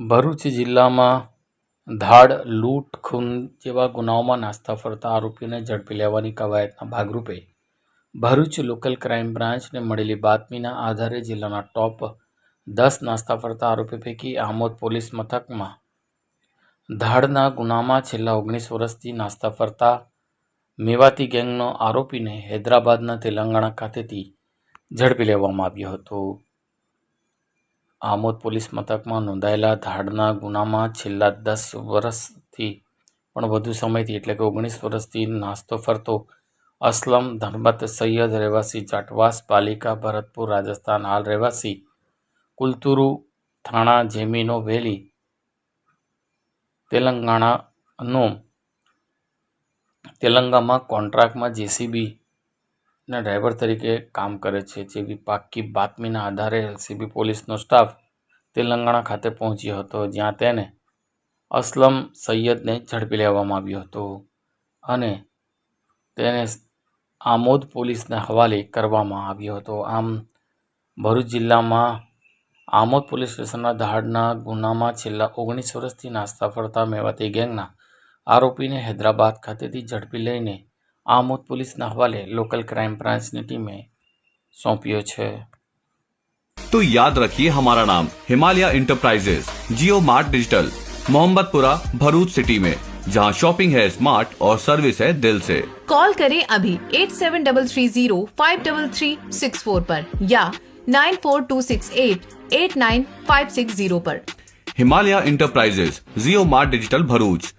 ભરૂચ જિલ્લામાં ધાડ, લૂંટ, ખૂન જેવા ગુનાઓમાં નાસ્તા ફરતા આરોપીઓને ઝડપી લેવાની કવાયતના ભાગરૂપે ભરૂચ લોકલ ક્રાઇમ બ્રાન્ચને મળેલી બાતમીના આધારે જિલ્લાના ટોપ દસ નાસ્તા ફરતા આરોપી પૈકી આમોદ પોલીસ મથકમાં ધાડના ગુનામાં છેલ્લા ઓગણીસ વર્ષથી નાસ્તા ફરતા મેવાતી ગેંગનો આરોપીને હૈદરાબાદના તેલંગાણા ખાતેથી ઝડપી લેવામાં આવ્યો હતો. આમોદ પોલીસ મથકમાં નોંધાયેલા ધાડના ગુનામાં છેલ્લા દસ વર્ષથી, પણ વધુ સમયથી, એટલે કે ઓગણીસ વર્ષથી નાસ્તો ફરતો અસલમ ધર્મત સૈયદ રહેવાસી જાટવાસ, પાલિકા ભરતપુર, રાજસ્થાન હાલ રહેવાસી કુલતુરુ થાણા જેમીનો વેલી, તેલંગાણાનો, તેલંગામાં કોન્ટ્રાક્ટમાં જેસીબી ના, ડ્રાઈવર તરીકે કામ કરે છે. જેવી પાક્કી બાતમીના આધારે એલસીબી પોલીસનો સ્ટાફ તેલંગાણા ખાતે પહોંચ્યો હતો, જ્યાં તેને અસલમ સૈયદને ઝડપી લેવામાં આવ્યો હતો અને તેને આમોદ પોલીસને હવાલે કરવામાં આવ્યો હતો. આમ, ભરૂચ જિલ્લામાં આમોદ પોલીસ સ્ટેશનના ધાડના ગુનામાં છેલ્લા ઓગણીસ વર્ષથી નાસ્તા ફરતા મેવાતી ગેંગના આરોપીને હૈદરાબાદ ખાતેથી ઝડપી લઈને આમોદ પોલીસના હવાલે લોકલ ક્રાઇમ બ્રાન્ચની ટીમે સોંપ્યો છે तो याद रखिए हमारा नाम Himalaya enterprises Jio mart digital Mohammadpura Bharuch city में जहां शॉपिंग है स्मार्ट और सर्विस है दिल से कॉल करें अभी eight seven double three zero five double three six four पर या nine four two six eight eight nine five six zero पर Himalaya enterprises Jio mart digital Bharuch